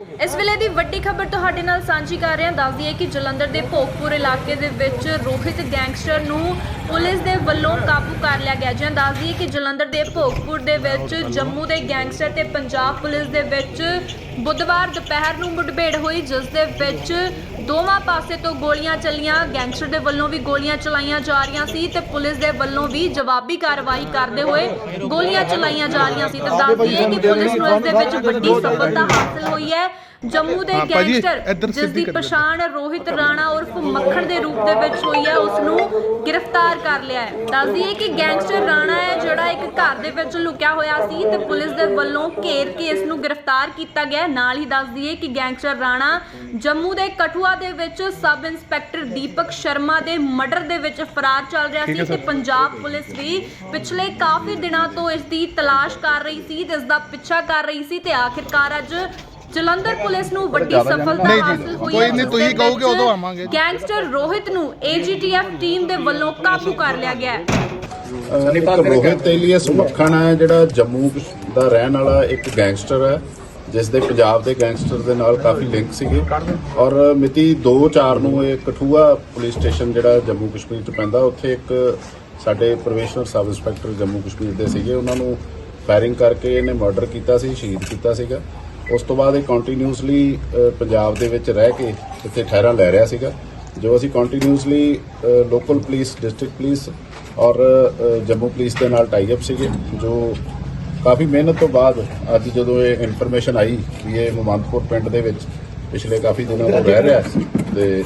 ਇਸ ਵੇਲੇ ਦੀ ਵੱਡੀ ਖਬਰ ਤੁਹਾਡੇ ਨਾਲ ਸਾਂਝੀ ਕਰ ਰਹੇ ਹਾਂ ਦੱਸ ਦਈਏ ਕਿ ਜਲੰਧਰ ਦੇ ਭੋਗਪੁਰ ਇਲਾਕੇ ਦੇ ਵਿੱਚ ਰੋਹਿਤ ਗੈਂਗਸਟਰ ਨੂੰ ਪੁਲਿਸ ਦੇ ਵੱਲੋਂ ਕਾਬੂ ਕਰ ਲਿਆ ਗਿਆ। ਜਿਵੇਂ ਦੱਸ ਦਈਏ ਕਿ ਜਲੰਧਰ ਦੇ ਭੋਗਪੁਰ ਦੇ ਵਿੱਚ ਜੰਮੂ ਦੇ ਗੈਂਗਸਟਰ ਤੇ ਪੰਜਾਬ ਪੁਲਿਸ ਦੇ ਵਿੱਚ ਬੁੱਧਵਾਰ ਦੁਪਹਿਰ ਨੂੰ ਮੁਠਭੇੜ ਹੋਈ ਜਿਸ ਦੇ ਵਿੱਚ ਦੋਵਾਂ ਪਾਸੇ ਤੋਂ ਗੋਲੀਆਂ ਚੱਲੀਆਂ। ਗੈਂਗਸਟਰ ਦੇ ਵੱਲੋਂ ਵੀ ਗੋਲੀਆਂ ਚਲਾਈਆਂ ਜਾ ਰਹੀਆਂ ਸੀ ਤੇ ਪੁਲਿਸ ਦੇ ਵੱਲੋਂ ਵੀ ਜਵਾਬੀ ਕਾਰਵਾਈ ਕਰਦੇ ਹੋਏ ਗੋਲੀਆਂ ਚਲਾਈਆਂ ਜਾ ਰਹੀਆਂ ਸੀ। ਤੇ ਦੱਸ ਦਈਏ ਕਿ ਪੁਲਿਸ ਨੂੰ ਇਸ ਦੇ ਵਿੱਚ ਵੱਡੀ ਸਫਲਤਾ ਹਾਸਲ ਹੋਈ ਹੈ। ਜੰਮੂ ਦੇ ਹਾਂ, ਭਾਜੀ, ਗੈਂਗਸਟਰ ਇੱਧਰ ਜਿਸ ਸਿੱਧੀ ਦੀ ਕਰ। ਪਛਾਣ ਰੋਹਿਤ ਰਾਣਾ ਉਰਫ ਮੱਖਣ ਦੇ ਰੂਪ ਦੇ ਵਿੱਚ ਹੋਈ ਹੈ ਉਸ ਨੂੰ ਗ੍ਰਿਫਤਾਰ ਕਰ ਲਿਆ ਹੈ ਦੱਸ ਦਈਏ ਕਿ ਗੈਂਗਸਟਰ ਰਾਣਾ ਹੈ ਜਿਹੜਾ ਇੱਕ ਘਰ ਦੇ ਵਿੱਚ ਲੁਕਿਆ ਹੋਇਆ ਸੀ ਤੇ ਪੁਲਿਸ ਦੇ ਵੱਲੋਂ ਘੇਰ ਕੇ ਇਸ ਨੂੰ ਗ੍ਰਿਫਤਾਰ ਕੀਤਾ ਗਿਆ ਹੈ। ਨਾਲ ਹੀ ਦੱਸ ਦਈਏ ਕਿ ਗੈਂਗਸਟਰ ਰਾਣਾ ਜੰਮੂ ਦੇ ਕਠੂਆ ਦੇ ਵਿੱਚ ਸਬ ਇੰਸਪੈਕਟਰ ਦੀਪਕ ਸ਼ਰਮਾ ਦੇ ਮਰਡਰ ਦੇ ਵਿੱਚ ਫਰਾਰ ਚੱਲ ਰਿਹਾ ਠੀਕ ਸੀ ਹੈ ਤੇ ਸਰ। ਪੰਜਾਬ ਪੁਲਿਸ ਵੀ ਪਿਛਲੇ ਕਾਫੀ ਦਿਨਾਂ ਤੋਂ ਇਸ ਦੀ ਤਲਾਸ਼ ਕਰ ਰਹੀ ਸੀ ਤੇ ਇਸ ਦਾ ਪਿੱਛਾ ਕਰ ਰਹੀ ਸੀ ਤੇ ਆਖਿਰਕਾਰ ਅੱਜ ਜਲੰਧਰ ਪੁਲਿਸ ਨੂੰ ਵੱਡੀ ਸਫਲਤਾ ਨਹੀਂ ਜੀ, ਹਾਸਲ ਹੋਈ ਕੋਈ ਨਹੀਂ, ਤੁਸੀਂ ਦੇ ਕਹੋਗੇ ਉਦੋਂ ਆਵਾਂਗੇ। ਗੈਂਗਸਟਰ ਰੋਹਿਤ ਨੂੰ ਏਜੀਟੀਐਫ ਟੀਮ ਦੇ ਵੱਲੋਂ ਕਾਬੂ ਕਰ ਲਿਆ ਗਿਆ ਹੈ। ਇੱਕ ਰੋਹਿਤ ਤੇਲੀਅਸ ਮੱਖਣ ਹੈ ਜਿਹੜਾ ਜੰਮੂ ਦਾ ਰਹਿਣ ਵਾਲਾ ਇੱਕ ਗੈਂਗਸਟਰ ਹੈ ਜਿਸ ਦੇ ਪੰਜਾਬ ਦੇ ਗੈਂਗਸਟਰ ਦੇ ਨਾਲ ਕਾਫੀ ਲਿੰਕ ਸੀਗੇ। ਔਰ ਮਿਤੀ 2/4 ਨੂੰ ਇਹ ਕਠੂਆ ਪੁਲਿਸ ਸਟੇਸ਼ਨ ਜਿਹੜਾ ਜੰਮੂ ਕਸ਼ਮੀਰ ਚ ਪੈਂਦਾ ਉੱਥੇ ਇੱਕ ਸਾਡੇ probationer sub inspector Jammu Kashmir ਦੇ ਸੀਗੇ। ਉਹਨਾਂ ਨੂੰ ਫਾਇਰਿੰਗ ਕਰਕੇ ਇਹਨੇ ਮਰਡਰ ਕੀਤਾ ਸੀ ਸ਼ਹੀਦ ਕੀਤਾ ਸੀਗਾ। ਉਸ ਤੋਂ ਬਾਅਦ ਇਹ ਕੰਟੀਨਿਊਸਲੀ ਪੰਜਾਬ ਦੇ ਵਿੱਚ ਰਹਿ ਕੇ ਇੱਥੇ ਠਹਿਰਾਂ ਲੈ ਰਿਹਾ ਸੀਗਾ। ਜੋ ਅਸੀਂ continuously local police district police ਔਰ ਜੰਮੂ ਪੁਲਿਸ ਦੇ ਨਾਲ ਟਾਈ ਅਪ ਸੀਗੇ, ਜੋ ਕਾਫੀ ਮਿਹਨਤ ਤੋਂ ਬਾਅਦ ਅੱਜ ਜਦੋਂ ਇਹ ਇਨਫੋਰਮੇਸ਼ਨ ਆਈ ਕਿ ਇਹ ਮੁਮੰਦਪੁਰ ਪਿੰਡ ਦੇ ਵਿੱਚ ਪਿਛਲੇ ਕਾਫੀ ਦਿਨਾਂ ਤੋਂ ਰਹਿ ਰਿਹਾ ਸੀ, ਤੇ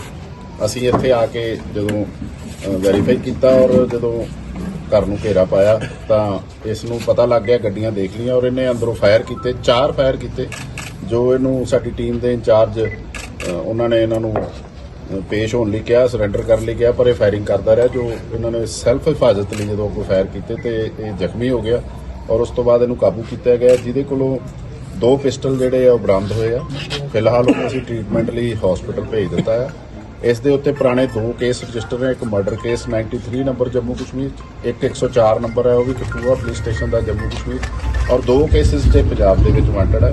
ਅਸੀਂ ਇੱਥੇ ਆ ਕੇ ਜਦੋਂ ਵੈਰੀਫਾਈ ਕੀਤਾ ਔਰ ਜਦੋਂ ਘਰ ਨੂੰ ਘੇਰਾ ਪਾਇਆ, ਤਾਂ ਇਸ ਨੂੰ ਪਤਾ ਲੱਗ ਗਿਆ, ਗੱਡੀਆਂ ਦੇਖ ਲਈਆਂ ਔਰ ਇਹਨੇ ਅੰਦਰੋਂ ਫਾਇਰ ਕੀਤੇ, ਚਾਰ ਫਾਇਰ ਕੀਤੇ। ਜੋ ਇਹਨੂੰ ਸਾਡੀ ਟੀਮ ਦੇ ਇੰਚਾਰਜ ਉਹਨਾਂ ਨੇ ਇਹਨਾਂ ਨੂੰ ਪੇਸ਼ ਹੋਣ ਲਈ ਕਿਹਾ ਸਰੈਂਡਰ ਕਰਨ ਲਈ ਕਿਹਾ, ਪਰ ਇਹ ਫਾਇਰਿੰਗ ਕਰਦਾ ਰਿਹਾ, ਜੋ ਇਹਨਾਂ ਨੇ ਸੈਲਫ ਹਿਫਾਜ਼ਤ ਲਈ ਜਦੋਂ ਅੱਗੋਂ ਫਾਇਰ ਕੀਤੇ ਤੇ ਇਹ ਜ਼ਖਮੀ ਹੋ ਗਿਆ ਔਰ ਉਸ ਤੋਂ ਬਾਅਦ ਇਹਨੂੰ ਕਾਬੂ ਕੀਤਾ ਗਿਆ, ਜਿਹਦੇ ਕੋਲੋਂ ਦੋ ਪਿਸਟਲ ਜਿਹੜੇ ਆ ਉਹ ਬਰਾਮਦ ਹੋਏ ਆ। ਫਿਲਹਾਲ ਉਹਨੂੰ ਅਸੀਂ ਟ੍ਰੀਟਮੈਂਟ ਲਈ ਹਸਪੀਟਲ ਭੇਜ ਦਿੱਤਾ ਆ। ਇਸ ਦੇ ਉੱਤੇ ਪੁਰਾਣੇ ਦੋ ਕੇਸ ਰਜਿਸਟਰ ਨੇ ਇੱਕ murder case 93 number Jammu Kashmir ਇੱਕ 104 ਨੰਬਰ ਹੈ ਉਹ ਵੀ ਕਠੂਆ ਪੁਲਿਸ ਸਟੇਸ਼ਨ ਦਾ ਜੰਮੂ ਕਸ਼ਮੀਰ ਔਰ ਦੋ ਕੇਸਿਸ ਤੇ ਪੰਜਾਬ ਦੇ ਵਿੱਚ ਵਾਂਟਡ ਹੈ।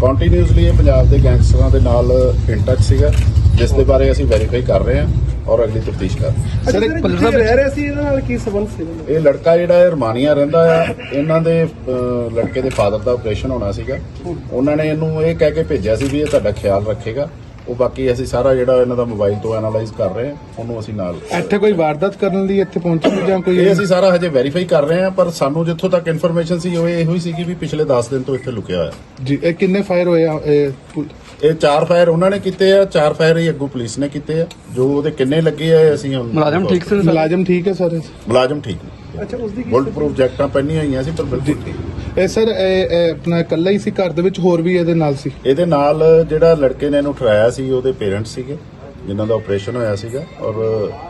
ਕੰਟੀਨਿਊਸਲੀ ਇਹ ਪੰਜਾਬ ਦੇ ਗੈਂਗਸਟਰਾਂ ਦੇ ਨਾਲ ਇਨ ਟੱਚ ਸੀਗਾ ਜਿਸ ਦੇ ਬਾਰੇ ਅਸੀਂ ਵੈਰੀਫਾਈ ਕਰ ਰਹੇ ਹਾਂ ਔਰ ਅਗਲੀ ਤਫਤੀਸ਼ ਕਰ ਸਰ ਇੱਕ ਪੁਲਿਸ ਦਾ ਰਹਿ ਰਿਹਾ ਸੀ ਇਹਦੇ ਨਾਲ ਕੀ ਸਬੰਧ ਸੀ? ਇਹਨਾਂ ਦਾ? ਇਹ ਲੜਕਾ ਜਿਹੜਾ ਹੈ ਰਮਾਨੀਆ ਰਹਿੰਦਾ ਆ। ਇਹਨਾਂ ਦੇ ਲੜਕੇ ਦੇ ਫਾਦਰ ਦਾ ਆਪਰੇਸ਼ਨ ਹੋਣਾ ਸੀਗਾ। ਉਹਨਾਂ ਨੇ ਇਹਨੂੰ ਇਹ ਕਹਿ ਕੇ ਭੇਜਿਆ ਸੀ ਵੀ ਇਹ ਤੁਹਾਡਾ ਖਿਆਲ ਰੱਖੇਗਾ। ਉਹ ਬਾਕੀ ਅਸੀਂ ਸਾਰਾ ਜਿਹੜਾ ਇਹਨਾਂ ਦਾ ਮੋਬਾਈਲ ਤੋਂ ਐਨਾਲਾਈਜ਼ ਕਰ ਰਹੇ ਹਾਂ ਉਹਨੂੰ ਅਸੀਂ ਨਾਲ ਇੱਥੇ ਕੋਈ ਵਾਰਦਾਤ ਕਰਨ ਲਈ ਇੱਥੇ ਪਹੁੰਚੇ ਜਾਂ ਕੋਈ ਇਹ ਅਸੀਂ ਸਾਰਾ ਹਜੇ ਵੈਰੀਫਾਈ ਕਰ ਰਹੇ ਹਾਂ ਪਰ ਸਾਨੂੰ ਜਿੱਥੋਂ ਤੱਕ ਇਨਫੋਰਮੇਸ਼ਨ ਸੀ ਉਹ ਇਹੋ ਹੀ ਸੀ ਕਿ ਵੀ ਪਿਛਲੇ 10 ਦਿਨ ਤੋਂ ਇੱਥੇ ਲੁਕਿਆ ਹੋਇਆ। ਜੀ ਇਹ ਕਿੰਨੇ ਫਾਇਰ ਹੋਏ ਆ ਇਹ ਪੁ- ਇਹ ਚਾਰ ਫਾਇਰ ਉਹਨਾਂ ਨੇ ਕੀਤੇ ਆ ਚਾਰ ਫਾਇਰ ਹੀ ਅੱਗੋਂ ਪੁਲਿਸ ਨੇ ਕੀਤੇ ਆ। ਜੋ ਉਹਦੇ ਕਿੰਨੇ ਲੱਗੇ ਆ ਅਸੀਂ ਹੁਣ ਮੁਲਾਜ਼ਮ ਠੀਕ ਸੀ ਮੁਲਾਜ਼ਮ ਠੀਕ ਹੈ ਸਰ। ਮੁਲਾਜ਼ਮ ਠੀਕ ਨੇ। ਅੱਛਾ ਉਸ ਦੀ ਕੀ ਬੁਲਟ ਪ੍ਰੂਫ ਜੈਕਟਾਂ ਪਹਿਨੀਆਂ ਹੋਈਆਂ ਸੀ ਪਰ ਬਿਲਕੁਲ ਠੀਕ। ਇਹ ਸਰ ਇਹ ਇਹ ਆਪਣਾ ਇਕੱਲਾ ਹੀ ਸੀ ਘਰ ਦੇ ਵਿੱਚ ਹੋਰ ਵੀ ਇਹਦੇ ਨਾਲ ਸੀ ਇਹਦੇ ਨਾਲ ਜਿਹੜਾ ਲੜਕੇ ਨੇ ਇਹਨੂੰ ਠਰਾਇਆ ਸੀ ਉਹਦੇ ਪੇਰੈਂਟਸ ਸੀਗੇ ਜਿਨ੍ਹਾਂ ਦਾ ਆਪਰੇਸ਼ਨ ਹੋਇਆ ਸੀਗਾ ਔਰ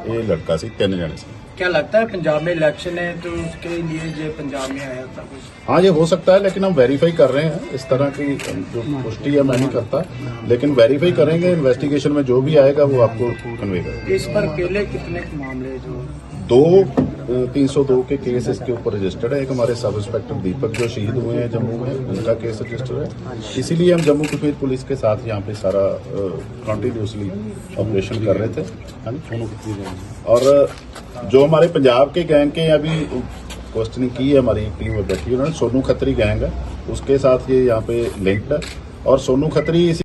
ਇਹ ਲੜਕਾ ਸੀ ਤਿੰਨ ਜਣੇ ਸੀ क्या लगता है पंजाब में इलेक्शन है तो उसके लिए जो पंजाब में आया था कुछ हाँ ये हो सकता है लेकिन हम वेरीफाई कर रहे हैं इस तरह की जो पुष्टि है मैं नहीं करता लेकिन वेरीफाई करेंगे इन्वेस्टिगेशन में जो भी आएगा वो आपको कन्वे करेंगे इस पर अकेले कितने मामले जो दो तीन सौ दो के केस इसके ऊपर रजिस्टर्ड है। एक हमारे सब इंस्पेक्टर दीपक जो शहीद हुए हैं जम्मू में उनका केस रजिस्टर्ड है। इसीलिए हम जम्मू कश्मीर पुलिस के साथ यहाँ पे सारा कंटिन्यूसली ऑपरेशन कर रहे थे। हाँ और जो हमारे पंजाब के गैंग के अभी क्वेश्चनिंग की है हमारी टीम में बैठी उन्होंने सोनू खत्री गैंग है उसके साथ ये यहाँ पे लिंक्ड है। और सोनू खत्री इसी